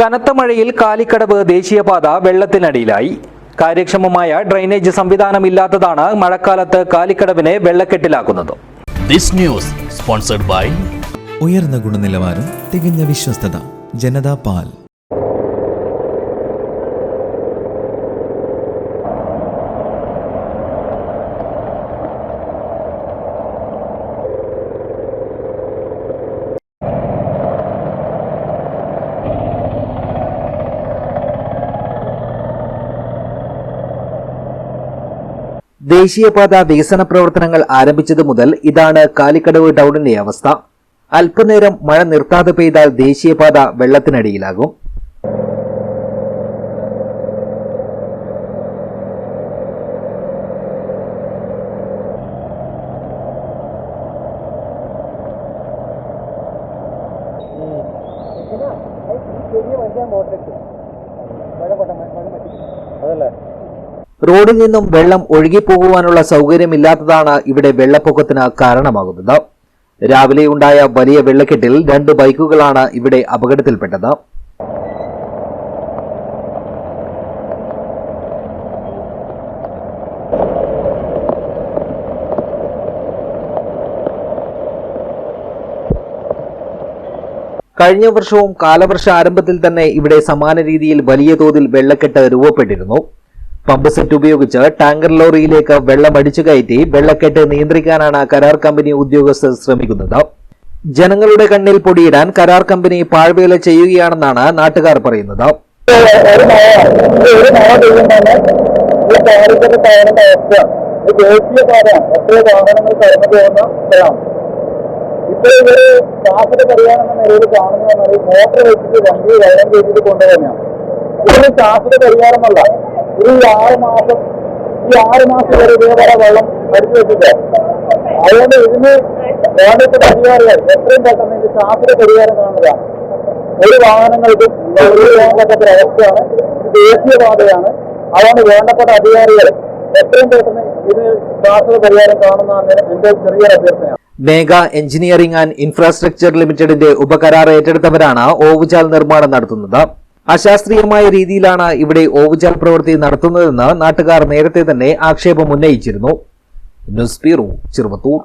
കനത്ത മഴയിൽ കാലിക്കടവ് ദേശീയപാത വെള്ളത്തിനടിയിലായി. കാര്യക്ഷമമായ ഡ്രെയിനേജ് സംവിധാനമില്ലാത്തതാണ് മഴക്കാലത്ത് കാലിക്കടവിനെ വെള്ളക്കെട്ടിലാക്കുന്നത്. ദിസ് ന്യൂസ് സ്പോൺസർഡ് ബൈ ഉയർന്ന ഗുണനിലവാരം തികഞ്ഞ വിശ്വസ്തത ജനതാ പാൽ. ദേശീയപാത വികസന പ്രവർത്തനങ്ങൾ ആരംഭിച്ചതു മുതൽ ഇതാണ് കാലിക്കടവ് ടൗണിന്റെ അവസ്ഥ. അല്പനേരം മഴ നിർത്താതെ പെയ്താൽ ദേശീയപാത വെള്ളത്തിനടിയിലാകും. റോഡിൽ നിന്നും വെള്ളം ഒഴുകിപ്പോകുവാനുള്ള സൗകര്യമില്ലാത്തതാണ് ഇവിടെ വെള്ളപ്പൊക്കത്തിന് കാരണമാകുന്നത്. രാവിലെ ഉണ്ടായ വലിയ വെള്ളക്കെട്ടിൽ രണ്ട് ബൈക്കുകളാണ് ഇവിടെ അപകടത്തിൽപ്പെട്ടത്. കഴിഞ്ഞ വർഷവും കാലവർഷ ആരംഭത്തിൽ തന്നെ ഇവിടെ സമാന രീതിയിൽ വലിയ തോതിൽ വെള്ളക്കെട്ട് രൂപപ്പെട്ടിരുന്നു. പമ്പ് സെറ്റ് ഉപയോഗിച്ച് ടാങ്കർ ലോറിയിലേക്ക് വെള്ളം അടിച്ചു കയറ്റി വെള്ളക്കെട്ട് നിയന്ത്രിക്കാനാണ് കരാർ കമ്പനി ഉദ്യോഗസ്ഥർ ശ്രമിക്കുന്നത്. ജനങ്ങളുടെ കണ്ണിൽ പൊടിയിടാൻ കരാർ കമ്പനി പാഴ്വേല ചെയ്യുകയാണെന്നാണ് നാട്ടുകാർ പറയുന്നത്. മഴ ഒരു ശാസ്ത്ര പരിഹാരം എന്ന നിലയിൽ കാണുന്ന മോട്ടർ വെച്ചിട്ട് വണ്ടി വെള്ളം ചെയ്തിട്ട് കൊണ്ടുപോകുന്നതാണ് ഇതൊരു ശാസ്ത്ര പരിഹാരമല്ല ഈ ആറ് മാസം ഈ ആറ് മാസം വരെ ഇതേപോലെ വെള്ളം അടിച്ചു വെച്ചിട്ട്. അതുകൊണ്ട് ഇതിന് വേണ്ടപ്പെട്ട പരിഹാരങ്ങൾ എത്രയും പെട്ടെന്ന് ഇത് ശാസ്ത്ര പരിഹാരം കാണുന്നതാണ് ഒരു വാഹനങ്ങൾക്കും ഒരു വേണ്ടപ്പെട്ട അവസ്ഥയാണ്. ദേശീയപാതയാണ് അതുകൊണ്ട് വേണ്ടപ്പെട്ട അധികാരികൾ. എത്രയും പെട്ടെന്ന് ഇത് ശാസ്ത്ര പരിഹാരം കാണുന്നതാണ് എന്റെ ചെറിയൊരു അഭ്യർത്ഥനയാണ്. മേഘ എഞ്ചിനീയറിംഗ് ആൻഡ് ഇൻഫ്രാസ്ട്രക്ചർ ലിമിറ്റഡിന്റെ ഉപകരാർ ഏറ്റെടുത്തവരാണ്. ഓവുചാൽ നിർമ്മാണം നടത്തുന്നത്. അശാസ്ത്രീയമായ രീതിയിലാണ് ഇവിടെ ഓവുചാൽ പ്രവൃത്തി നടത്തുന്നതെന്ന് നാട്ടുകാർ നേരത്തെ തന്നെ ആക്ഷേപം ഉന്നയിച്ചിരുന്നു. News bureau Cheruvathur.